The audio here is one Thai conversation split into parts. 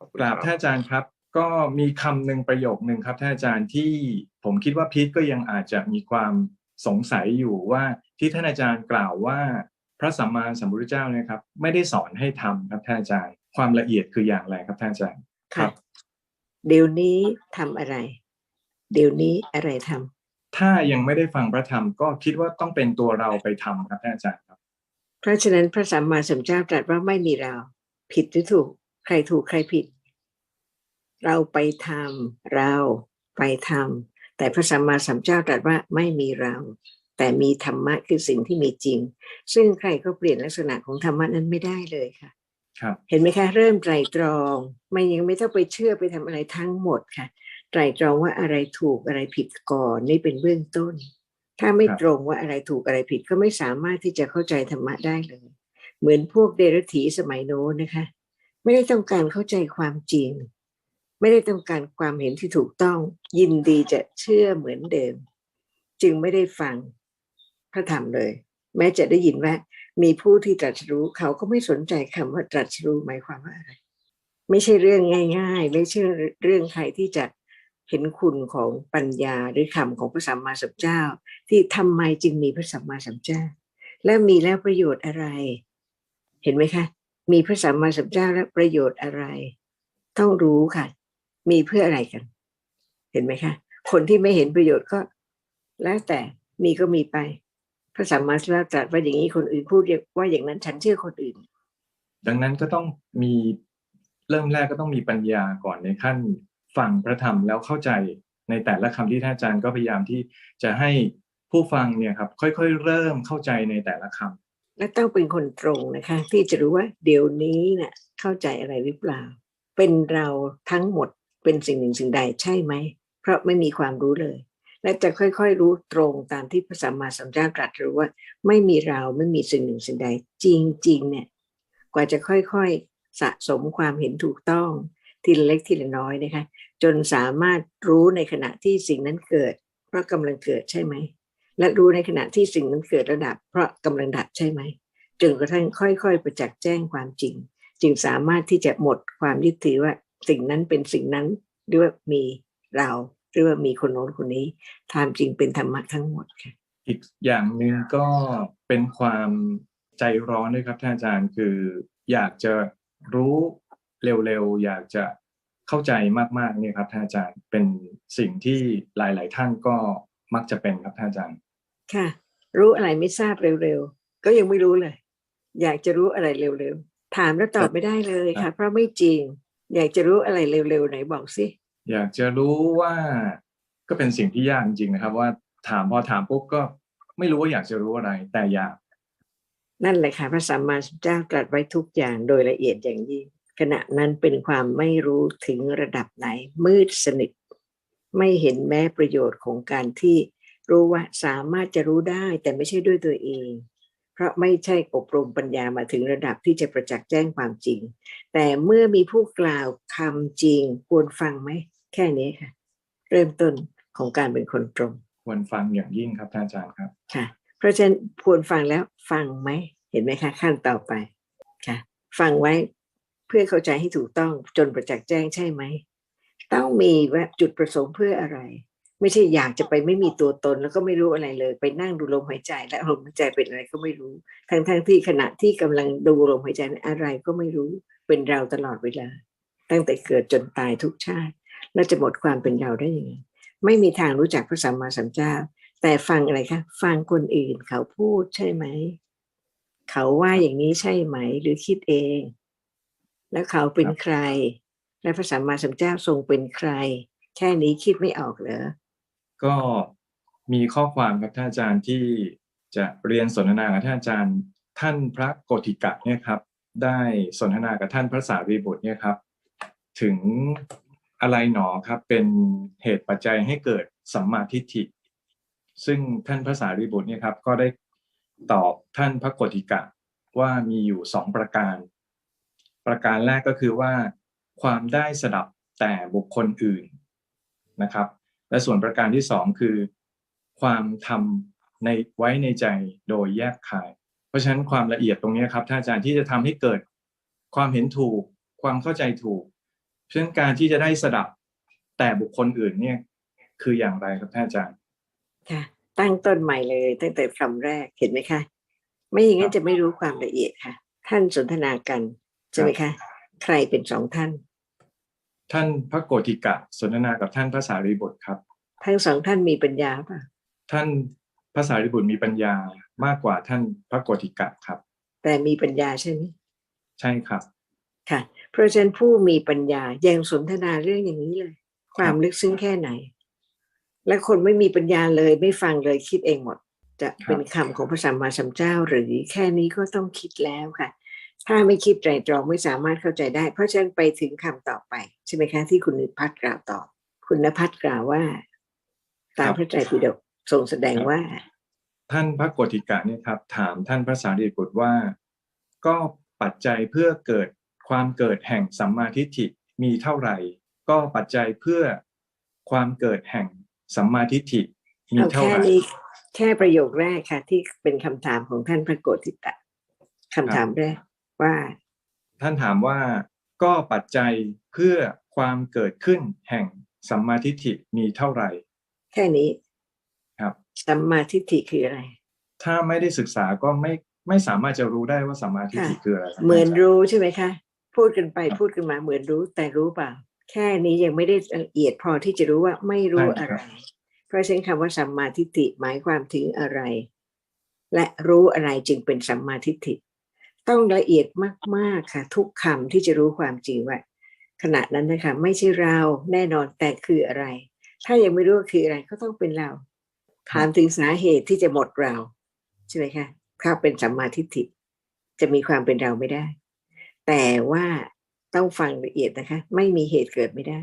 ขอบคุณกราบคท่านรับอาจารย์ครับ ก็มีคำหนึ่งประโยคหนึ่งครับท่านอาจารย์ที่ผมคิดว่าพีทก็ยังอาจจะมีความสงสัยอยู่ว่าที่ท่านอาจารย์กล่าวว่า พระสัมมาสัมพุทธเจ้าเนะครับ ไม่ได้สอนให้ทำครับท่านอาจารย์ ความละเอียดคืออย่างไรครับท่านอาจารย์ค่ะเดี๋ยวนี้ทำอะไร เดี๋ยวนี้อะไรทำถ้ายังไม่ได้ฟังพระธรรมก็คิดว่าต้องเป็นตัวเราไปทำครับท่านอาจารย์ครับ เพราะฉะนั้นพระสัมมาสัมพุทธเจ้าตรัสว่าไม่มีเรา ผิดหรือถูก ใครถูกใครผิด เราไปทำเราไปทำแต่พระสัมมาสัมพุทธเจ้าตรัสว่าไม่มีเรา แต่มีธรรมะคือสิ่งที่มีจริง ซึ่งใครก็เปลี่ยนลักษณะของธรรมะนั้นไม่ได้เลยค่ะครับเห็นไหมคะ เริ่มไตรตรอง ไม่ยังไม่ต้องไปเชื่อไปทำอะไรทั้งหมดค่ะ ไตรตรองว่าอะไรถูกอะไรผิดก่อนนี่เป็นเบื้องต้น ถ้าไม่ครับตรงว่าอะไรถูกอะไรผิดก็ไม่สามารถที่จะเข้าใจธรรมะได้เลย เหมือนพวกเดรัจฉีสมัยโน้นนะคะ ไม่ได้ต้องการเข้าใจความจริง ไม่ได้ต้องการความเห็นที่ถูกต้อง ยินดีจะเชื่อเหมือนเดิม จึงไม่ได้ฟังพระธรรมเลย แม้จะได้ยินว่า มีผู้ที่ตรัสรู้เขาก็ไม่สนใจคำว่าตรัสรู้หมายความว่าอะไรไม่ใช่เรื่องง่าย ๆ ไม่ใช่เรื่องใครที่จะเห็นคุณของปัญญาหรือคำของพระสัมมาสัมพุทธเจ้า ที่ทำไมจึงมีพระสัมมาสัมพุทธเจ้า และมีแล้วประโยชน์อะไร เห็นไหมคะ มีพระสัมมาสัมพุทธเจ้าแล้วประโยชน์อะไร ต้องรู้ค่ะ มีเพื่ออะไรกัน เห็นไหมคะ คนที่ไม่เห็นประโยชน์ก็ แล้วแต่มีก็มีไป พระสัมมาสัมพุทธเจ้าตรัสว่าอย่างนี้คนอื่นพูดว่าอย่างนั้นฉันเชื่อคนอื่น ดังนั้นก็ต้องมีเริ่มแรกก็ต้องมีปัญญาก่อนในขั้นฟังพระธรรมแล้วเข้าใจในแต่ละคำที่ท่านอาจารย์ก็พยายามที่จะให้ผู้ฟังเนี่ยครับค่อยๆ เริ่มเข้าใจในแต่ละคำ และต้องเป็นคนตรงนะคะ ที่จะรู้ว่าเดี๋ยวนี้เนะ่ะเข้าใจอะไรหรือเปล่า เป็นเราทั้งหมดเป็นสิ่งหนึ่งสิ่งใดใช่ไหม เพราะไม่มีความรู้เลย และจะค่อยๆรู้ตรงตามที่พระสัมมาสัมพุทธเจ้าตรัสรู้ว่า ไม่มีเราไม่มีสิ่งหนึ่งสิ่งใด จริงๆเนี่ยกว่าจะค่อยๆสะสมความเห็นถูกต้องทีละเล็กทีละน้อยนะคะ จนสามารถรู้ในขณะที่สิ่งนั้นเกิด เพราะกำลังเกิดใช่ไหม และรู้ในขณะที่สิ่งนั้นเกิดระดับ เพราะกำลังดับใช่ไหมจนกระทั่งค่อยๆ ประจักษ์แจ้งความจริง จึงสามารถที่จะหมดความยึดถือว่าสิ่งนั้นเป็นสิ่งนั้นหรือว่ามีเราหรือว่ามีคนโน้นคนนี้ตามจริงเป็นธรรมะทั้งหมดค่ะอีกอย่างหนึ่งก็เป็นความใจร้อนด้วยครับท่านอาจารย์คืออยากจะรู้เร็วๆ อยากจะเข้าใจมากๆเนี่ยครับท่านอาจารย์เป็นสิ่งที่หลาย ๆ ท่านก็มักจะเป็นครับท่านอาจารย์ ค่ะ รู้อะไรไม่ทราบเร็วๆ ก็ยังไม่รู้เลย อยากจะรู้อะไรเร็วๆ ถามแล้วตอบไม่ได้เลยค่ะ เพราะไม่จริง อยากจะรู้อะไรเร็วๆไหนบอกสิ อยากจะรู้ว่าก็เป็นสิ่งที่ยากจริงๆนะครับ ว่าถามพอถามปุ๊บก็ไม่รู้ว่าอยากจะรู้อะไร แต่อยากนั่นแหละค่ะพระสัมมาสัมพุทธเจ้าตรัสไว้ทุกอย่างโดยละเอียดอย่างยิ่งขณะนั้นเป็นความไม่รู้ถึงระดับไหนมืดสนิท ไม่เห็นแม้ประโยชน์ของการที่ รู้ว่าสามารถจะรู้ได้แต่ไม่ใช่ด้วยตัวเอง เพราะไม่ใช่อบรมปัญญามาถึงระดับที่จะประจักษ์แจ้งความจริง แต่เมื่อมีผู้กล่าวคำจริงควรฟังไหม แค่นี้ค่ะ เริ่มต้นของการเป็นคนตรง ควรฟังอย่างยิ่งครับท่านอาจารย์ครับค่ะ เพราะฉะนั้นควรฟังแล้วฟังไหม เห็นไหมคะขั้นต่อไปค่ะ ฟังไว้เพื่อเข้าใจให้ถูกต้องจนประจักษ์แจ้งใช่ไหมต้องมีว่าจุดประสงค์เพื่ออะไร ไม่ใช่อยากจะไปไม่มีตัวตนแล้วก็ไม่รู้อะไรเลย ไปนั่งดูลมหายใจ และลมหายใจเป็นอะไรก็ไม่รู้ ทั้งๆทที่ขณะที่กำลังดูลมหายใจอะไรก็ไม่รู้เป็นเราตลอดเวลา ตั้งแต่เกิดจนตายทุกชาติ แล้วจะหมดความเป็นเราได้ยังไงไม่มีทางรู้จักพระสัมมาสัมพุทธเจ้า แต่ฟังอะไรคะฟังคนอื่นเขาพูดใช่ไหมเขาว่าอย่างนี้ใช่ไหม หรือคิดเอง แล้วเขาเป็นใคร และพระสัมมาสัมพุทธเจ้าทรงเป็นใคร แค่นี้คิดไม่ออกเหรอ ก็มีข้อความครับท่านอาจารย์ที่จะเรียนสนทนากับท่านอาจารย์ ท่านพระโกธิกะเนี่ยครับ ได้สนทนากับท่านพระสารีบุตรเนี่ยครับ ถึงอะไรหนอครับเป็นเหตุปัจจัยให้เกิดสัมมาทิฏฐิ ซึ่งท่านพระสารีบุตรเนี่ยครับ ก็ได้ตอบท่านพระโกธิกะว่ามีอยู่สองประการ ประการแรกก็คือว่า ความได้สดับแต่บุคคลอื่นนะครับ และส่วนประการที่สองคือ ความทำในไว้ในใจโดยแยกคาย เพราะฉะนั้นความละเอียดตรงนี้ครับท่านอาจารย์ที่จะทำให้เกิด ความเห็นถูก ความเข้าใจถูกเพราะฉะนั้นการที่จะได้สดับแต่บุคคลอื่นเนี่ยคืออย่างไรครับท่านอาจารย์ค่ะตั้งต้นใหม่เลย ตั้งแต่คำแรกเห็นไหมคะ ไม่อย่างนั้นจะไม่รู้ความละเอียดค่ะ ท่านสนทนากันใช่ไหมคะ ใครเป็นสองท่าน ท่านพระโกธิกะสนทนากับท่านพระสารีบุตรครับ ทั้งสองท่านมีปัญญาป่ะ ท่านพระสารีบุตรมีปัญญามากกว่าท่านพระโกธิกะครับ แต่มีปัญญาใช่ไหมใช่ครับ ค่ะ เพราะฉะนั้นผู้มีปัญญายังสนทนาเรื่องอย่างนี้เลย ความลึกซึ้งแค่ไหน และคนไม่มีปัญญาเลยไม่ฟังเลยคิดเองหมด จะเป็นคำของพระสัมมาสัมพุทธเจ้า หรือแค่นี้ก็ต้องคิดแล้วค่ะ ถ้าไม่คิดไตรตรองไม่สามารถเข้าใจได้ เพราะฉะนั้นไปถึงคำต่อไป ใช่ไหมคะ ที่คุณนพัฒน์กล่าวต่อ คุณนภัทรกล่าวว่า ตามพระไตรปิฎกทรงแสดงว่า ท่านพระโกธิกะเนี่ยครับ ถามท่านพระสารีบุตรว่า ก็ปัจจัยเพื่อเกิดความเกิดแห่งสัมมาทิฏฐิมีเท่าไหร่ ก็ปัจจัยเพื่อความเกิดแห่งสัมมาทิฏฐิมีเอาเท่าแค่ไหร่นี้แค่ประโยคแรกค่ะ ที่เป็นคำถามของท่านพระโกธิตะคำถามแรก ว่า ท่านถามว่าก็ปัจจัยเพื่อความเกิดขึ้นแห่งสัมมาทิฏฐิมีเท่าไหร่ แค่นี้ครับสัมมาทิฏฐิคืออะไร ถ้าไม่ได้ศึกษาก็ไม่ไม่สามารถจะรู้ได้ว่าสัมมาทิฏฐิค่ะคืออะไรครับเหมือนาจารย์รู้ใช่ไหมคะ พูดกันไปพูดกันมาเหมือนรู้แต่รู้เปล่า แค่นี้ยังไม่ได้ละเอียดพอที่จะรู้ว่าไม่รู้อะไร เพราะฉะนั้นคำว่าสัมมาทิฏฐิหมายความถึงอะไร และรู้อะไรจึงเป็นสัมมาทิฏฐิ ต้องละเอียดมากๆค่ะ ทุกคำที่จะรู้ความจริงว่าขณะนั้นนะคะไม่ใช่เราแน่นอนแต่คืออะไร ถ้ายังไม่รู้ว่าคืออะไรก็ต้องเป็นเราถามถึงสาเหตุที่จะหมดเราใช่ไหมคะถ้าเป็นสัมมาทิฏฐิจะมีความเป็นเราไม่ได้ แต่ว่าต้องฟังละเอียดนะคะ ไม่มีเหตุเกิดไม่ได้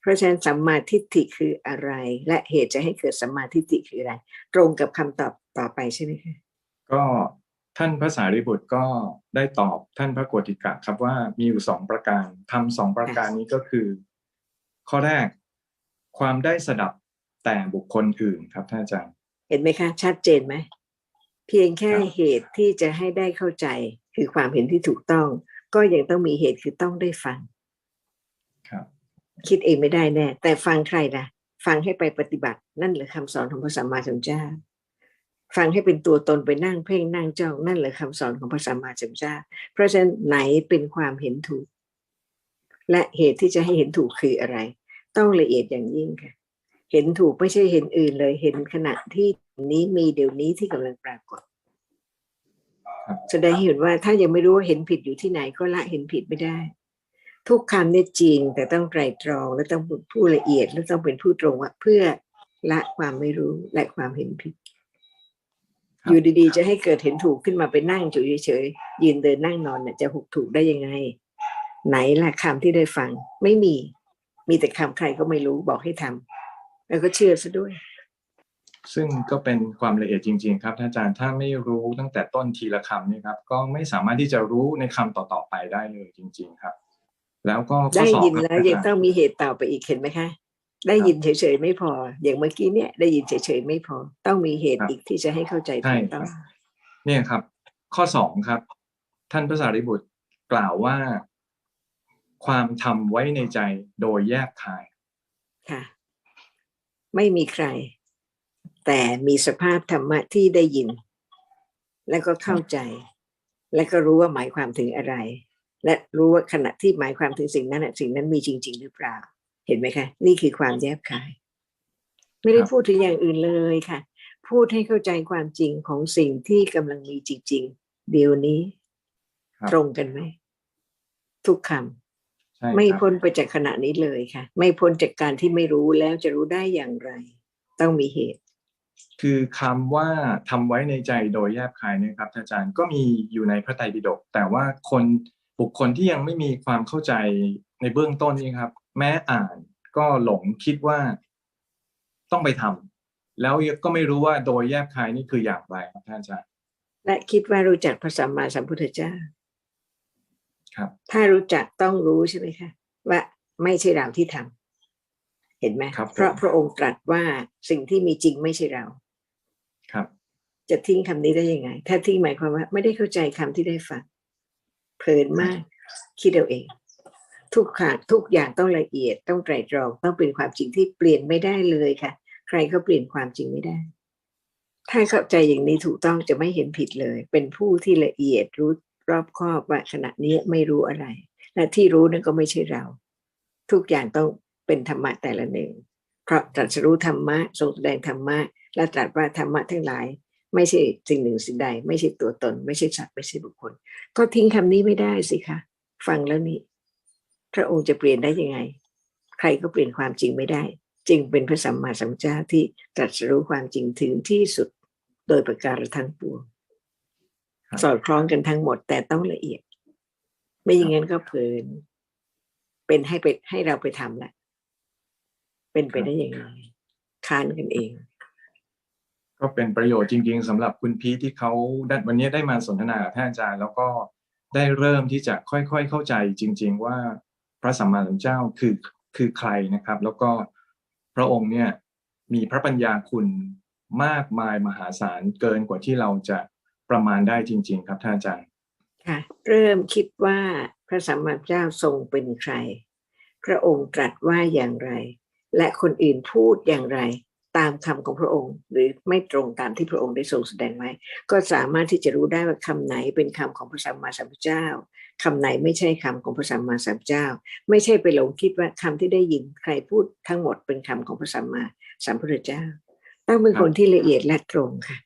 เพราะฉะนั้นสัมมาทิฏฐิคืออะไร และเหตุจะให้เกิดสัมมาทิฏฐิคืออะไร ตรงกับคำตอบต่อไปใช่ไหมคะก็ ท่านพระสารีบุตรก็ได้ตอบท่านพระโกธิกะครับว่ามีอยู่สองประการทำสองประการนี้ก็คือ ข้อแรก ความได้สดับแต่บุคคลอื่นครับท่านอาจารย์ เห็นไหมคะ ชัดเจนไหมเพียงแค่ครับเหตุที่จะให้ได้เข้าใจคือความเห็นที่ถูกต้อง ก็ยังต้องมีเหตุคือต้องได้ฟัง ครับ คิดเองไม่ได้แน่แต่ฟังใครล่ะ ฟังให้ไปปฏิบัติ นั่นแหละคำสอนของพระสัมมาสัมพุทธเจ้า ฟังให้เป็นตัวตนไปนั่งเพ่งนั่งจ้องนั่นแหละคำสอนของพระสัมมาสัมพุทธเจ้าเพราะฉะนั้นไหนเป็นความเห็นถูก และเหตุที่จะให้เห็นถูกคืออะไร ต้องละเอียดอย่างยิ่งค่ะ เห็นถูกไม่ใช่เห็นอื่นเลยเห็นขณะที่นี้มีเดี๋ยวนี้ที่กำลังปรากฏแสดงให้เห็นว่าถ้ายังไม่รู้ว่าเห็นผิดอยู่ที่ไหนก็ละเห็นผิดไม่ได้ ทุกคำเนี่ยจริงแต่ต้องไตรตรองและต้องผู้ละเอียดและต้องเป็นผู้ตรงว่าเพื่อละความไม่รู้และความเห็นผิด อยู่ดีๆ จะให้เกิดเห็นถูกขึ้นมาไปนั่งอยู่เฉยๆยืนเดินนั่งนอนเนี่ยจะหกถูกได้ยังไง ไหนล่ะคำที่ได้ฟัง ไม่มี มีแต่คำใครก็ไม่รู้บอกให้ทำแล้วก็เชื่อซะด้วย ซึ่งก็เป็นความละเอียดจริง ๆ ครับท่านอาจารย์ถ้าไม่รู้ตั้งแต่ต้นทีละคำนี่ครับก็ไม่สามารถที่จะรู้ในคำต่อๆไปได้เลยจริง ๆ ครับ แล้วก็ข้อได้สอบยินครับแล้วอายังจารย์ต้องมีเหตุต่อไปอีกเห็นไหมคะ ได้ยินเฉยๆไม่พอ อย่างเมื่อกี้เนี่ยได้ยินเฉยๆไม่พอ ต้องมีเหตุอีกที่จะให้เข้าใจใช่ถูกคต้รัอบงเนี่ยครับ ข้อสองครับ ท่านพระสารีบุตรกล่าวว่า ความทำไว้ในใจโดยแยกคายค่ะ ไม่มีใคร แต่มีสภาพธรรมะที่ได้ยิน แล้วก็เข้าใจ และก็รู้ว่าหมายความถึงอะไร และรู้ว่าขณะที่หมายความถึงสิ่งนั้นน่ะสิ่งนั้นมีจริง ๆ หรือเปล่า เห็นไหมคะ นี่คือความแยบคาย ไม่ได้ครับพูดถึงอย่างอื่นเลยค่ะ พูดให้เข้าใจความจริงของสิ่งที่กำลังมีจริง ๆ เดี๋ยวนี้ครับตรงกันไหม ทุกคำใช่ไม่ครับพ้นไปจากขณะนี้เลยค่ะ ไม่พ้นจากการที่ไม่รู้แล้วจะรู้ได้อย่างไร ต้องมีเหตุคือคำว่าทำไว้ในใจโดยแยบคายเนยครับท่านอาจารย์ก็มีอยู่ในพระไตรปิฎกแต่ว่าคนบุคคลที่ยังไม่มีความเข้าใจในเบื้องต้นนี่ครับ แม้อ่านก็หลงคิดว่าต้องไปทำแล้วก็ไม่รู้ว่าโดยแยบคายนี่คืออย่างไรครับท่านอาจารย์และคิดว่ารู้จักพระสัมมาสัมพุทธเจ้า ครับ ถ้ารู้จักต้องรู้ใช่ไหมคะว่าไม่ใช่เราที่ทำเห็นไหมครับผมเพราะพระองค์ตรัสว่าสิ่งที่มีจริงไม่ใช่เรา ครับ จะทิ้งคำนี้ได้ยังไง ถ้าทิ้งหมายความว่า ไม่ได้เข้าใจคำที่ได้ฟังเพลินมากคิดเอาเอง ทุกขาทุกอย่างต้องละเอียดต้องไตรตรองต้องเป็นความจริงที่เปลี่ยนไม่ได้เลยค่ะ ใครก็เปลี่ยนความจริงไม่ได้ ถ้าเข้าใจอย่างนี้ถูกต้องจะไม่เห็นผิดเลย เป็นผู้ที่ละเอียดรู้รอบคอบว่าขณะนี้ไม่รู้อะไร และที่รู้นั่นก็ไม่ใช่เรา ทุกอย่างต้องเป็นธรรมะแต่ละหนึ่ง เพราะตรัสรู้ธรรมะทรงแสดงธรรมะ และตรัสว่าธรรมะทั้งหลาย ไม่ใช่สิ่งหนึ่งสิ่งใด ไม่ใช่ตัวตน ไม่ใช่สัตว์ไม่ใช่บุคคล ก็ทิ้งคำนี้ไม่ได้สิคะ ฟังแล้วนี่ พระองค์จะเปลี่ยนได้ยังไง ใครก็เปลี่ยนความจริงไม่ได้ จึงเป็นพระสัมมาสัมพุทธเจ้าที่ตรัสรู้ความจริงถึงที่สุดโดยประการทั้งปวงครับสอดคล้องกันทั้งหมดแต่ต้องละเอียด ไม่อย่างนั้นก็เพลิน เป็นให้ไปให้เราไปทำแหละเป็นไปได้ยังไงค้านกันเอง ก็เป็นประโยชน์จริง ๆสำหรับคุณพีทที่เขาได้วันนี้ได้มาสนทนากับท่านอาจารย์ แล้วก็ได้เริ่มที่จะค่อยๆเข้าใจจริง ๆ ว่าพ ระสัมมาสัมพุทธเจ้าคือคือใครนะครับ แล้วก็พระองค์เนี่ยมีพระปัญญาคุณมากมายมหาศาลเกินกว่าที่เราจะประมาณได้จริง ๆ ครับท่านอาจารย์ค่ะเริ่มคิดว่าพระสัมมาสัมพุทธเจ้าทรงเป็นใคร พระองค์ตรัสว่าอย่างไร และคนอื่นพูดอย่างไร ตามคำของพระองค์ หรือไม่ตรงตามที่พระองค์ได้ทรงแสดงไว้ก็สามารถที่จะรู้ได้ว่าคำไหนเป็นคำของพระสัมมาสัมพุทธเจ้าคำไหนไม่ใช่คำของพระสัมมาสัมพุทธเจ้า ไม่ใช่ไปหลงคิดว่าคำที่ได้ยินใครพูดทั้งหมดเป็นคำของพระสัมมาสัมพุทธเจ้า ต้องเป็นคนที่ละเอียดและตรงค่ะ